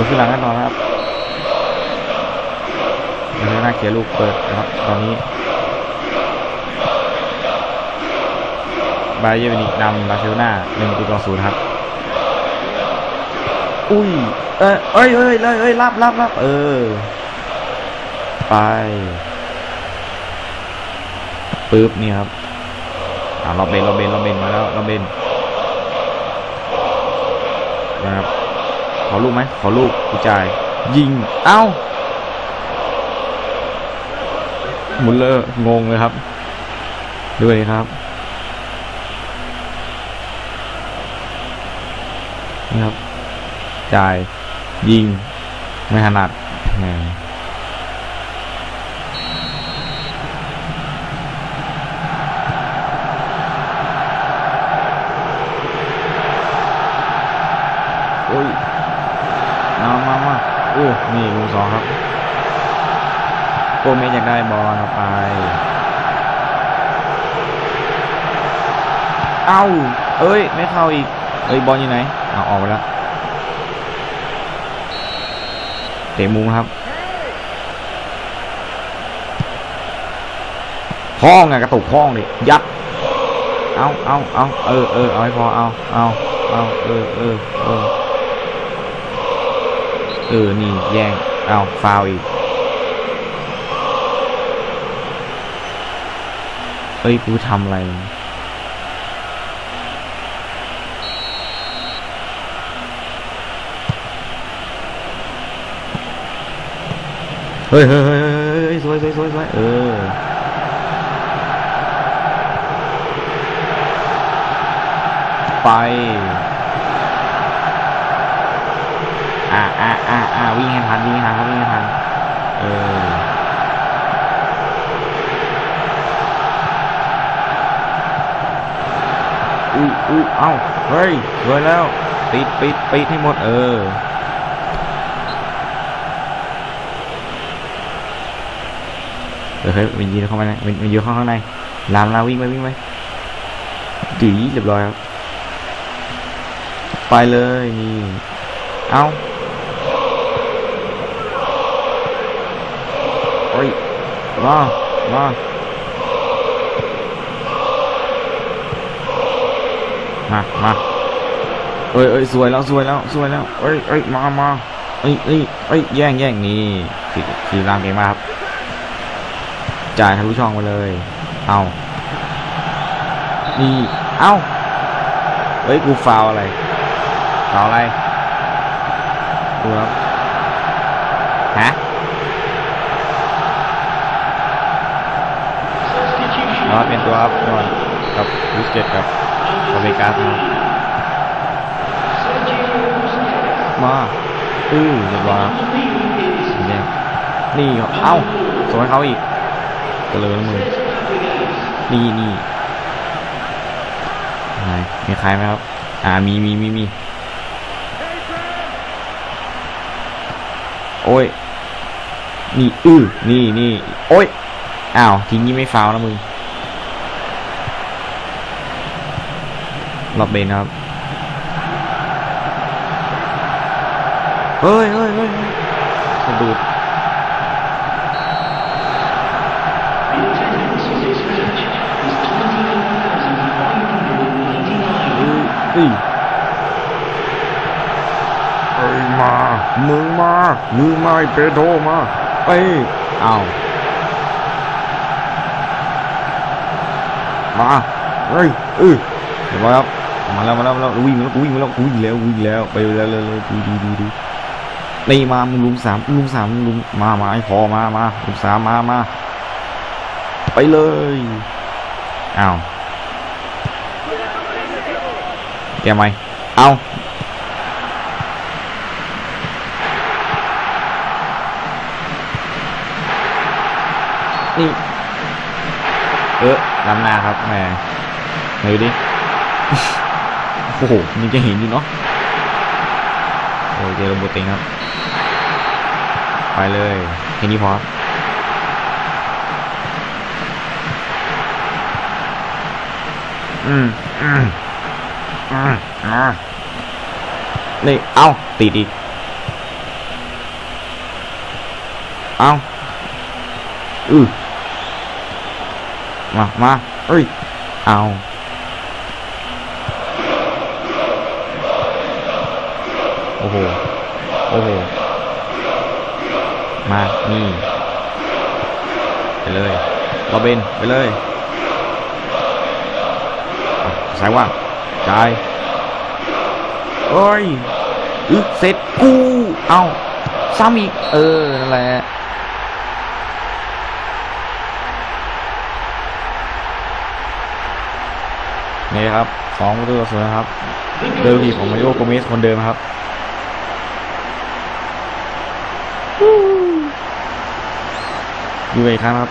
ยกขึ้นหลังแน่นอนครับบาร์เซโลนาเกียร์ลูกเปิดนะครับ ตอนนี้ บาเยอร์มิวนิกนำบาร์เซโลนาหนึ่งประตูต่อศูนย์ครับ อุ้ยเอยเอ้ยเอ้ยเอ้ยเอ้ยรับรับรับเออ ไป ปึ๊บนี่ครับอ่าเราเบนเราเบนเราเบนมาแล้วเราเบนนะครับ ขอลูกไหมขอลูกกูจ่ายยิง เอ้ามุลเลยงงเลยครับด้วยครับนี่ครับ จ่ายยิง ไม่ถนัด ครับโกเมสอยากได้บอลเอาไป เอ้า เอ้ย ไม่เข้าอีก เอ้ยบอลอยู่ไหนเอาออกไปแล้ว เตะมุมครับห้องไงกระตุกห้องดิยัด เอาเอาเอาเออเออเอาให้พอเอาเอาเอาเออเออเออเออ นี่แย่ง เอาฟาวอีกเอ้ยกูทำอะไรเฮ้ยเฮ้ยเฮ้ยเฮ้ยเฮ้ยสวยสวยสวยสวยเออไป อ่าอ่าอ่า อ่าวิ่งให้ทันวิ่งให้ทันครับวิ่งให้ทันเอออุ้ยอุ้ยเอ้าเฮ้ยสวยแล้วปิดปิดปิดให้หมดเออเออเฮ้ยมันยิงเข้ามานะมันมันยิงเข้าข้างในลามลาวิ่งไปวิ่งไปดีเรียบร้อยครับ ไปเลยนี่ เอา มามามามาเอ้ยเอ้ยสวยแล้วสวยแล้วสวยแล้วเอ้ยเอ้ยมามาเอ้ยเอ้ยเอ้ยแย่งแย่งนี่สีสีรามเก่งมากครับจ่ายทะลุช่องไปเลย เอานี่เอาเฮ้ยกูฟาวอะไรฟาวอะไรดูครับ ฮะ แล้วมาเป็นตัวครับนอนกับบูสเกตกับโอเมกาครับมาอื้อเรียบร้อยครับสีแดงนี่ครับเอ้าส่งให้เขาอีกก็เลยนะมึงนี่นี่ไหนมีใครไหมครับ อ่ามีมีมีมีโอ้ย นี่ อื้อ นี่นี่ โอ้ย อ้าวทิ้งนี้ไม่ฟาวนะมึง รอบเบนนครับ เฮ้ยเฮ้ยเฮ้ยสะดุดเอ้ยเอ้ยมา มึงมา มึงมาไอ้เปโดมา เอ้ยเอามา เฮ้ยเออเดี๋ยวครับ มาแล้วมาแล้วมาแล้ววิ่งมาแล้วกูวิ่งมาแล้วกูวิ่งแล้ววิ่งแล้วไปแล้วเลยเลยดูดูดูดูนี่มามึงลุมสามลุมสามลุมมามาไอ้พอมามาลุมสามมามาไปเลยอ้าวแกไหมเอานี่เออล้ำหน้าครับแหมไหนดิ โอ้โหนี่จะเห็นอยู่เนาะโอ้เจอโรบอติงครับไปเลยแค่นี้พออืมอืมอืมอ่านี่เอาติดอีกเอาอือมามาเอ้ยเอา โอ้โห โอ้โห มา นี่ ไปเลยโรบินไปเลยสายว่างจ่ายเอ้ยอึเสร็จกูเอาซ้ำอีก เออแหละนี่ครับสองประตูต่อศูนย์ครับ เดิมทีของมาริโอโกเมสคนเดิมครับ ดูอีกครั้งครับ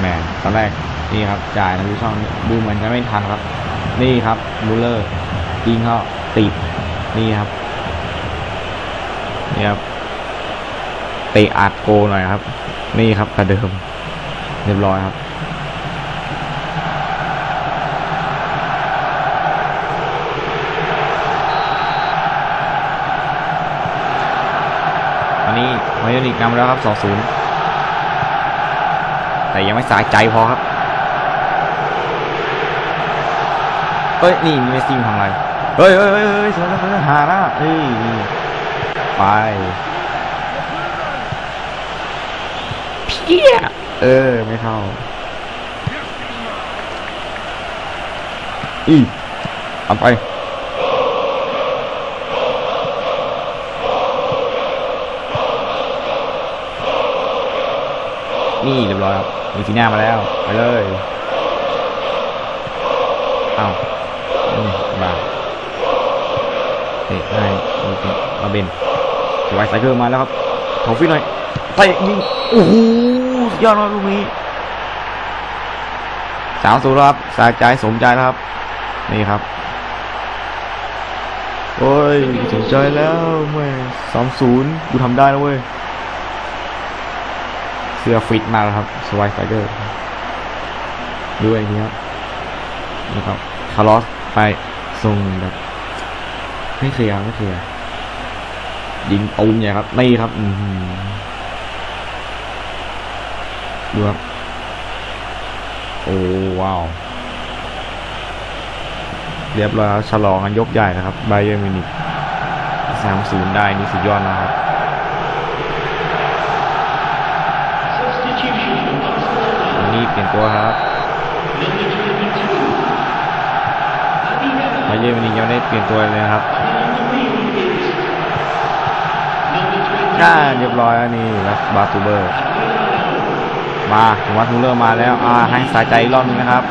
แหมตอนแรกนี่ครับ จ่ายนะดูช่องนี้ดูเหมือนจะไม่ทันครับ นี่ครับมูลเลอร์ยิงเข้าติดนี่ครับนี่ครับเตะอัดโกหน่อยครับ นี่ครับกระเดิม เรียบร้อยครับตอนนี้มายูนิกนำแล้วครับ 2-0 แต่ยังไม่สายใจพอครับเฮ้ยนี่เมสซี่ทำอะไรเฮ้ยเฮ้ยเฮ้ยเฮ้ยสวยแล้วสวยแล้วหาละเฮ้ยนี่ไปเพี้ยเออไม่เข้าอีเอาไป นี่เรียบร้อยครับมีทีหน้ามาแล้ว ไปเลยเอาอืมาเตะให้โอเคมาเบนไวไซเคิลมาแล้วครับถอฟิหน่อยเตะยิงโอ้โหสุดยอดมากลูกนี้สามศูครับสะใจสมใจแล้วครับ นี่ครับ โอ้ยสนใจแล้วแม่สามศูนย์กูทำได้แล้วเว้ย เสื้อฟิตมากแล้วครับสวายไฟเดอร์ด้วยนี้ครับนี่ครับคาร์ลอสไปส่งแบบไม่เคลียร์ไม่เคลียร์ยิงตูมเนี่ยครับนี่ครับอืมดูครับโอ้ว้าวเรียบร้อยครับฉลองกันยกใหญ่นะครับไบเยอร์มิวนิกสามศูนย์ได้นี่สุดยอดนะครับ ลี่ยนตัวครับมาเยอรมนิกยังได้เปลี่ยนตัวเลยนะครับอ่าเรียบร้อยนี่ครับบาตูเบอร์ มาถึงวัดทูเลอร์มาแล้วอ่าให้สายใจอีกรอบนึงนะครับ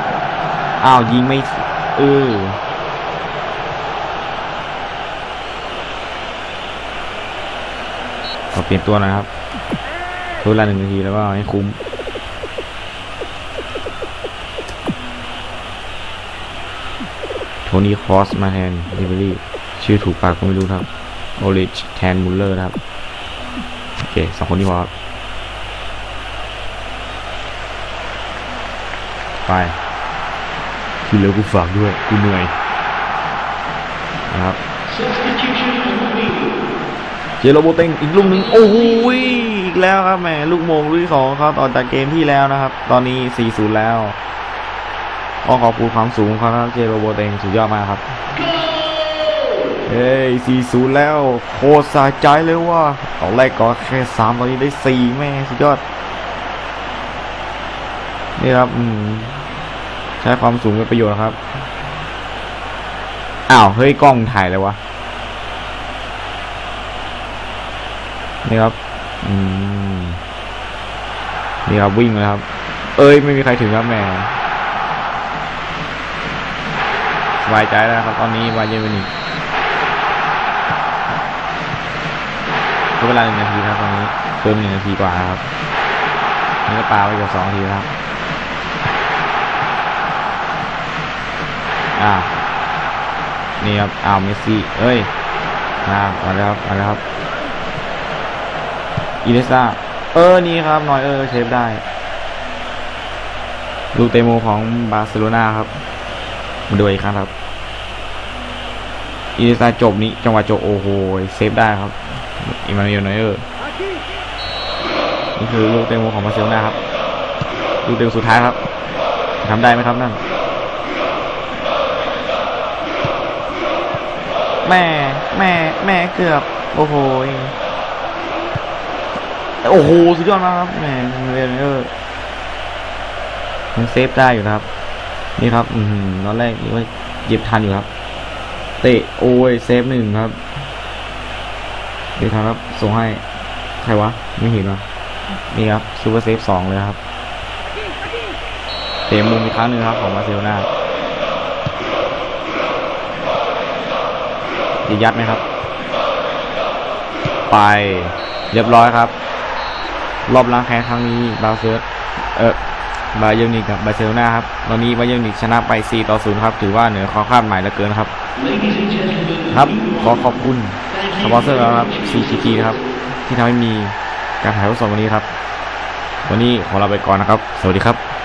อ้าวยิงไม่เออขอเปลี่ยนตัวนะครับทุละหนึ่งนาทีแล้วก็ให้คุ้ม โท นี่คอสมาแทนลิเบอรี่ชื่อถูกปากก็ไม่รู้ครับโอลิชแทนมุลเลอร์ครับ โอเคสองคนนี้พอครับ ไปที่เหลือกูฝากด้วย กูเหนื่อย นะครับ เจโรโบเต็งอีกลูกหนึ่งโอ้โหยอีกแล้วครับแหมลูกโมงลูกที่สองครับต่อจากเกมที่แล้วนะครับ ตอนนี้ 4-0 แล้ว ขอขอบคุณความสูงของเขาครับเจโรโบเต็งสุดยอดมากครับ เฮ้ย4-0แล้ว โคตรสะใจเลยว่าตอนแรกก็แค่3ตอนนี้ได้4แม่สุดยอด นี่ครับอืมใช้ความสูงเป็นประโยชน์ครับ อ้าว เฮ้ย กล้องถ่ายเลยวะ นี่ครับ อืม นี่ครับวิ่งเลยครับ เอ้ย ไม่มีใครถึงครับแม่ สบายใจแล้วครับตอนนี้วายเยอร์มินิกก็เวลาหนึ่งนาทีครับตอนนี้เพิ่มหนึ่งนาทีกว่าครับนี่ก็ปาไปเกือบสองนาทีครับอ่านี่ครับอ้าวเมสซี่เอ้ยอ่ามาแล้วครับมาแล้วครับอีเลซ่าเออนี่ครับน้อยเออเชฟได้ลูกเตโมของบาร์เซโลนาครับ มาดูอีกครั้งครับอีเลซ่าจบนี้จังหวะจบโอ้โหเซฟได้ครับอิมานูเอลนอยเออร์นี่คือลูกเตะมุมของบาเซลนาครับลูกเตะสุดท้ายครับทำได้ไหมครับนั่นแม่แม่แม่เกือบโอ้โหโอ้โหสุดยอดมากครับแม่เรนเออร์ยังเซฟได้อยู่นะครับ นี่ครับ อืมตอนแรกนี่ว่าเย็บทันอยู่ครับ เตะโอ้ยเซฟหนึ่งครับเดี๋ยวครับส่งให้ใครวะไม่เห็นวะนี่ครับซูเปอร์เซฟสองเลยครับเตะมุมอีกครั้งหนึ่งครับของบาเซลนาจะยัดไหมครับ ไปเรียบร้อยครับ รอบล้างแค้นครั้งนี้บาร์เซลเออ บาเยอร์นิกกับบาร์เซโลนาครับตอนนี้บาเยอร์นิกชนะไป 4 ต่อ 0 ครับ ถือว่าเหนือความคาดหมายเหลือเกินครับ ครับขอขอบคุณสปอนเซอร์ครับ CGT นะครับ ที่ทำให้มีการถ่ายทอดสดวันนี้ครับ วันนี้ขอลาไปก่อนนะครับ สวัสดีครับ